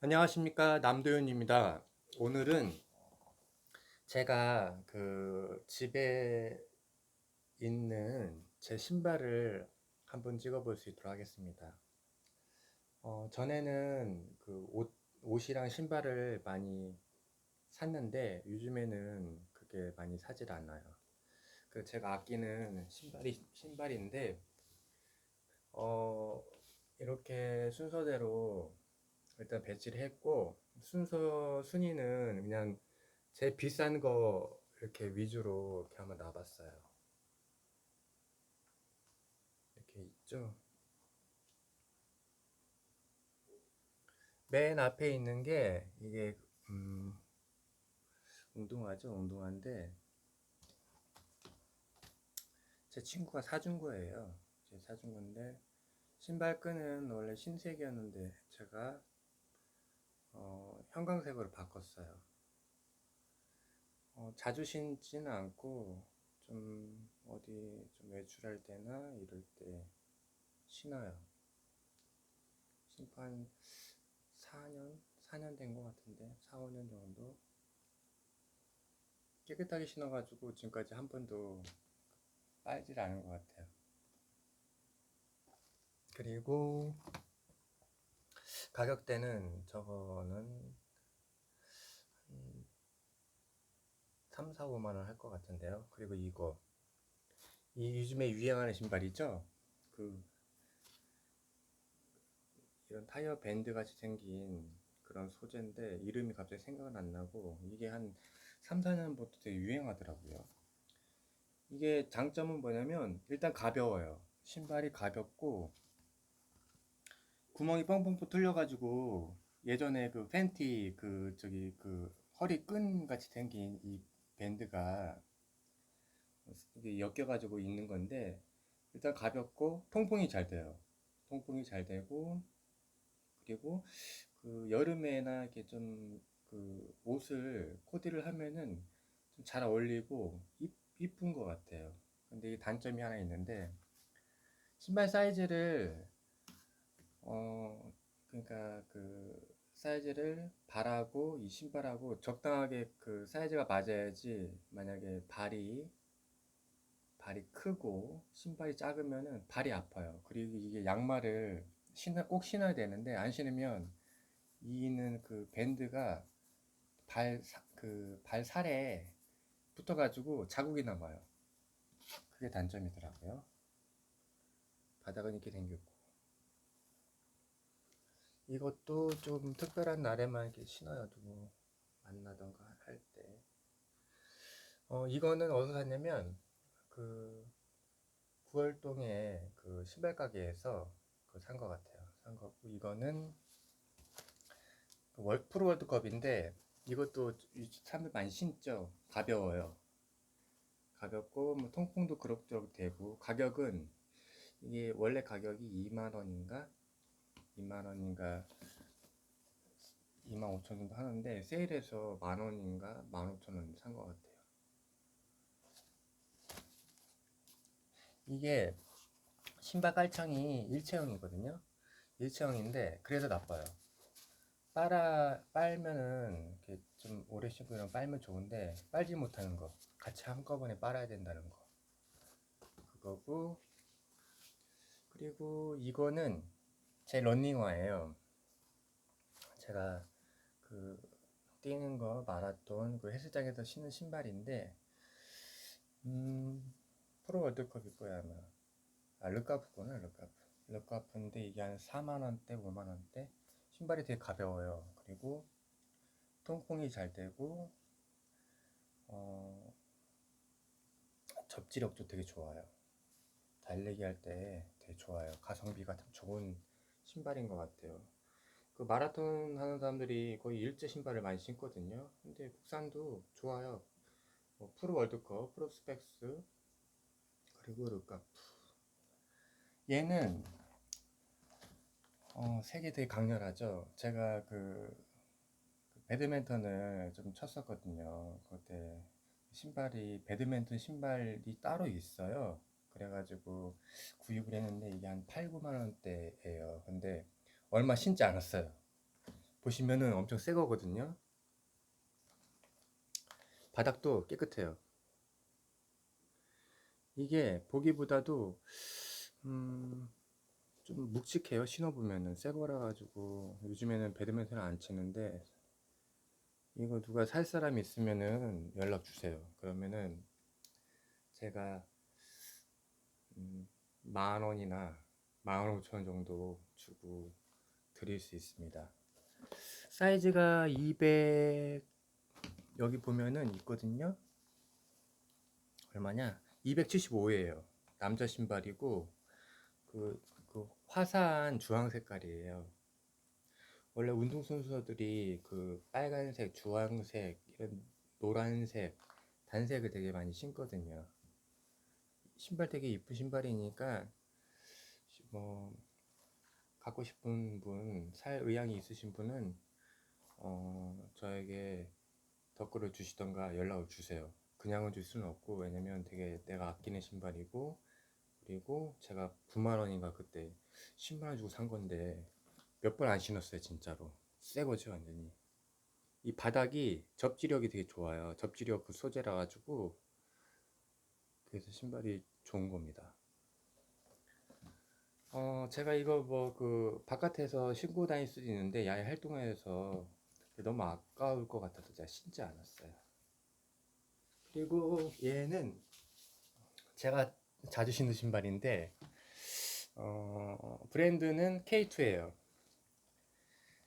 안녕하십니까 남도현입니다. 오늘은 제가 그 집에 있는 제 신발을 한번 찍어볼 수 있도록 하겠습니다. 어, 전에는 그 옷, 옷이랑 신발을 많이 샀는데 요즘에는 그게 많이 사질 않아요. 그 제가 아끼는 신발이 신발인데 어, 이렇게 순서대로 일단 배치를 했고 순서 순위는 그냥 제일 비싼 거 이렇게 위주로 이렇게 한번 놔봤어요. 이렇게 있죠. 맨 앞에 있는 게 이게 음, 운동화죠, 운동화인데 제 친구가 사준 거예요. 제 사준 건데 신발끈은 원래 흰색이었는데 제가 어, 형광색으로 바꿨어요. 어, 자주 신지는 않고 좀 어디 좀 외출할 때나 이럴 때 신어요. 신고 한 4년? 4년 된 것 같은데 4, 5년 정도 깨끗하게 신어가지고 지금까지 한 번도 빨질 않은 것 같아요. 그리고 가격대는 저거는 한 3, 4, 5만 원 할 것 같은데요. 그리고 이거 이 요즘에 유행하는 신발이죠. 그 이런 타이어 밴드 같이 생긴 그런 소재인데 이름이 갑자기 생각은 안 나고 이게 한 3, 4년부터 되게 유행하더라고요. 이게 장점은 뭐냐면 일단 가벼워요. 신발이 가볍고 구멍이 뻥뻥 뚫려가지고 예전에 그 팬티 그 저기 그 허리 끈 같이 생긴 이 밴드가 이게 엮여가지고 있는 건데 일단 가볍고 통풍이 잘 돼요. 통풍이 잘 되고 그리고 그 여름에나 이렇게 좀 그 옷을 코디를 하면은 좀 잘 어울리고 이, 이쁜 것 같아요. 근데 이 단점이 하나 있는데 신발 사이즈를 어 그러니까 그 사이즈를 발하고 이 신발하고 적당하게 그 사이즈가 맞아야지 만약에 발이 발이 크고 신발이 작으면은 발이 아파요. 그리고 이게 양말을 신어 꼭 신어야 되는데 안 신으면 이는 그 밴드가 발 그 발살에 붙어가지고 자국이 남아요. 그게 단점이더라고요. 바닥은 이렇게 생겼고 이것도 좀 특별한 날에만 이렇게 신어요. 누구 만나던가 할 때. 어 이거는 어디서 샀냐면 그 구월동에 그 신발 가게에서 그 산 것 같아요. 산 거고 이거는 그 월 프로 월드컵인데 이것도 사람들 많이 신죠. 가벼워요. 가볍고 뭐 통풍도 그럭저럭 되고 가격은 이게 원래 가격이 2만 원인가 2만 원인가 2만 5천 정도 하는데 세일해서 만 원인가 만 오천 원 산 것 같아요. 이게 신발 깔창이 일체형이거든요. 일체형인데 그래서 나빠요. 빨아 빨면은 이렇게 좀 오래 신고 이런 빨면 좋은데 빨지 못하는 거 같이 한꺼번에 빨아야 된다는 거 그거고 그리고 이거는 제 런닝화예요. 제가 그 뛰는 거 마라톤 그 헬스장에서 신는 신발인데 음 프로 월드컵일 거야 아마 아 르카프구나 르카프 르카프인데 이게 한 4만 원대 5만 원대 신발이 되게 가벼워요. 그리고 통풍이 잘 되고 어, 접지력도 되게 좋아요. 달리기 할 때 되게 좋아요. 가성비가 참 좋은 신발인 것 같아요. 그 마라톤 하는 사람들이 거의 일제 신발을 많이 신거든요. 근데 국산도 좋아요. 뭐 프로 월드컵, 프로 스펙스, 그리고 르카프. 얘는 어, 색이 되게 강렬하죠. 제가 그, 그 배드민턴을 좀 쳤었거든요. 그때 신발이 배드민턴 신발이 따로 있어요. 그래가지고 구입을 했는데 이게 한 8, 9만 원대예요. 근데 얼마 신지 않았어요. 보시면은 엄청 새 거거든요. 바닥도 깨끗해요. 이게 보기보다도 음, 좀 묵직해요. 신어보면은 새 거라 가지고 요즘에는 배드민턴을 안 치는데 이거 누가 살 사람 있으면은 연락 주세요. 그러면은 제가 음, 만 원이나 만 오천 원 정도 주고 드릴 수 있습니다. 사이즈가 200 여기 보면은 있거든요. 얼마냐? 275예요. 남자 신발이고 그, 그 화사한 주황 색깔이에요. 원래 운동 선수들이 그 빨간색, 주황색, 이런 노란색, 단색을 되게 많이 신거든요. 신발 되게 이쁜 신발이니까 뭐 갖고 싶은 분, 살 의향이 있으신 분은 어, 저에게 댓글을 주시던가 연락을 주세요. 그냥은 줄 수는 없고 왜냐면 되게 내가 아끼는 신발이고 그리고 제가 9만 원인가 그때 10만 원 주고 산 건데 몇 번 안 신었어요 진짜로. 새 거죠 완전히. 이 바닥이 접지력이 되게 좋아요. 접지력 그 소재라 가지고 그래서 신발이 좋은 겁니다 어 제가 이거 뭐 그 바깥에서 신고 다닐 수도 있는데 야외 활동에서 너무 아까울 것 같아서 제가 신지 않았어요 그리고 얘는 제가 자주 신는 신발인데 어, 브랜드는 K2예요.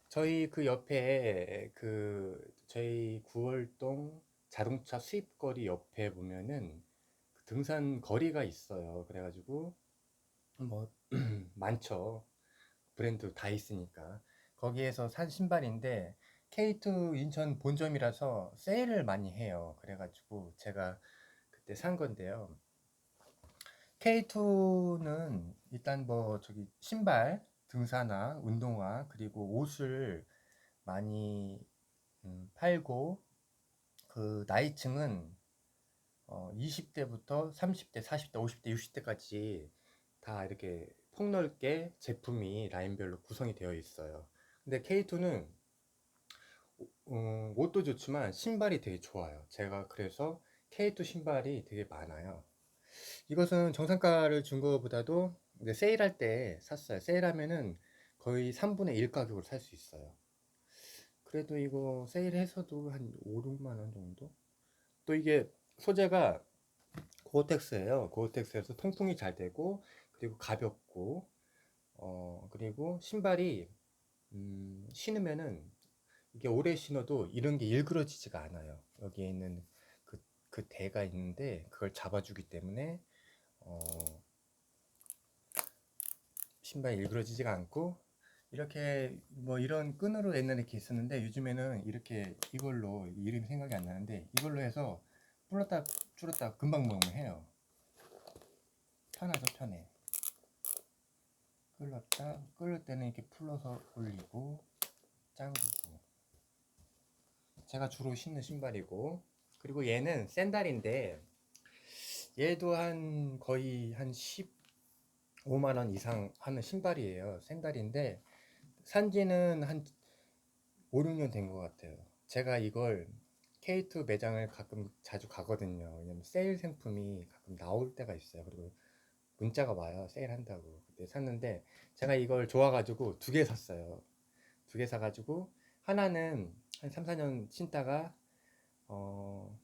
저희 그 옆에 그 저희 구월동 자동차 수입거리 옆에 보면은 그 등산 거리가 있어요. 그래가지고 뭐 많죠. 브랜드 다 있으니까 거기에서 산 신발인데 K2 인천 본점이라서 세일을 많이 해요. 그래가지고 제가 그때 산 건데요. K2는 일단 뭐 저기 신발, 등산화, 운동화 그리고 옷을 많이 음, 팔고 그 나이층은 어, 20대부터 30대, 40대, 50대, 60대까지 다 이렇게 폭넓게 제품이 라인별로 구성이 되어 있어요. 근데 K2는 음, 옷도 좋지만 신발이 되게 좋아요. 제가 그래서 K2 신발이 되게 많아요. 이것은 정상가를 준 것보다도 세일할 때 샀어요. 세일하면은 거의 3분의 1 가격으로 살 수 있어요. 그래도 이거 세일해서도 한 5, 6만 원 정도? 또 이게 소재가 고어텍스예요. 고어텍스에서 통풍이 잘 되고 그리고 가볍고 어 그리고 신발이 음, 신으면은 이게 오래 신어도 이런 게 일그러지지가 않아요. 여기에 있는 그, 그 대가 있는데 그걸 잡아주기 때문에 어, 신발이 일그러지지가 않고 이렇게 뭐 이런 끈으로 옛날에 이렇게 있었는데 요즘에는 이렇게 이걸로 이름이 생각이 안 나는데 이걸로 해서 불렀다 줄었다 금방 먹으면 해요. 편하죠 편해. 끌었다 끌을 때는 이렇게 풀러서 올리고 짱구고 제가 주로 신는 신발이고 그리고 얘는 샌달인데 얘도 한 거의 한 15만 원 이상 하는 신발이에요 샌달인데 산지는 한 5, 6년 된 것 같아요 제가 이걸 K2 매장을 가끔 자주 가거든요. 왜냐면 세일 상품이 가끔 나올 때가 있어요. 그리고 문자가 와요. 세일한다고. 그때 샀는데 제가 이걸 좋아가지고 두 개 샀어요. 두 개 사가지고 하나는 한 3, 4년 신다가 어,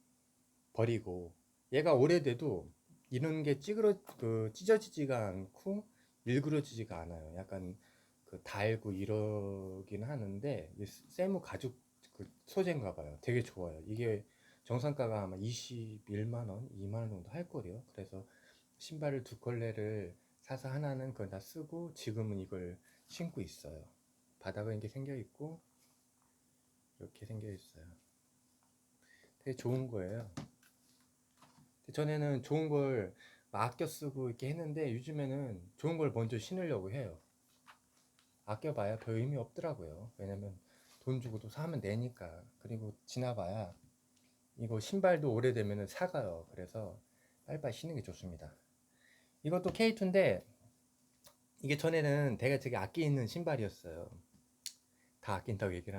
버리고 얘가 오래돼도 이런 게 찌그러 그 찢어지지가 않고 일그러지지가 않아요. 약간 그 달고 이러긴 하는데 이 세무 가죽 그 소재인가 봐요. 되게 좋아요. 이게 정상가가 아마 21만 원, 2만 원 정도 할 거래요. 그래서 신발을 두 컬레를 사서 하나는 그걸 다 쓰고 지금은 이걸 신고 있어요. 바닥은 이렇게 생겨 있고 이렇게 생겨 있어요. 되게 좋은 거예요. 전에는 좋은 걸 아껴 쓰고 이렇게 했는데 요즘에는 좋은 걸 먼저 신으려고 해요. 아껴봐야 별 의미 없더라고요. 왜냐면 돈 주고도 사면 되니까. 그리고 지나봐야 이거 신발도 오래되면 사가요. 그래서 빨리빨리 신는 게 좋습니다. 이것도 K2인데 이게 전에는 되게 되게 아끼는 신발이었어요. 다 아낀다고 얘기를 하면